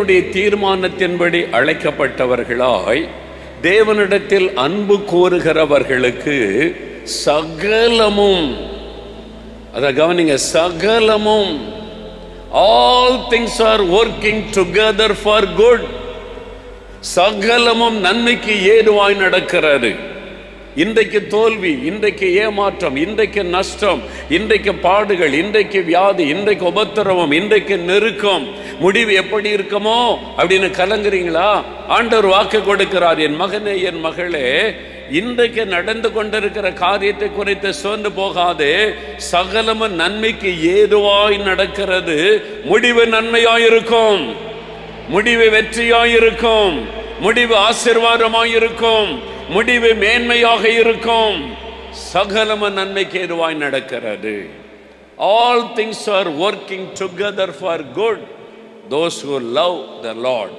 தேவனுடைய தீர்மானத்தின்படி அழைக்கப்பட்டவர்களாய் தேவனிடத்தில் அன்பு கோருகிறவர்களுக்கு சகலமும் அதை கவனிங்க சகலமும் all things are working together for good சகலமும் நன்மைக்கு ஏதுவாய் நடக்கிறது. இன்றைக்கு தோல்வி இன்றைக்கு ஏமாற்றம் இன்றைக்கு நஷ்டம் இன்றைக்கு பாடுகள் இன்றைக்கு வியாதி இன்றைக்கு உபத்திரவம் இன்றைக்கு நெருக்கம் முடிவு எப்படி இருக்குமோ அப்படின்னு கலங்குறீங்களா? ஆண்டவர் வாக்கு கொடுக்கிறார் என் மகனே என் மகளே இன்றைக்கு நடந்து கொண்டிருக்கிற காரியத்தை குறித்து சோர்ந்து போகாது. சகலமும் நன்மைக்கு ஏதுவாய் நடக்கிறது. முடிவு நன்மையாயிருக்கும். முடிவு வெற்றியாயிருக்கும். முடிவு ஆசிர்வாதமாயிருக்கும். முடிவு மேன்மையாக இருக்கும். சகலம நன்மைக்கு ஏதுவாய் நடக்கிறது. All things are working together for good those who love the Lord.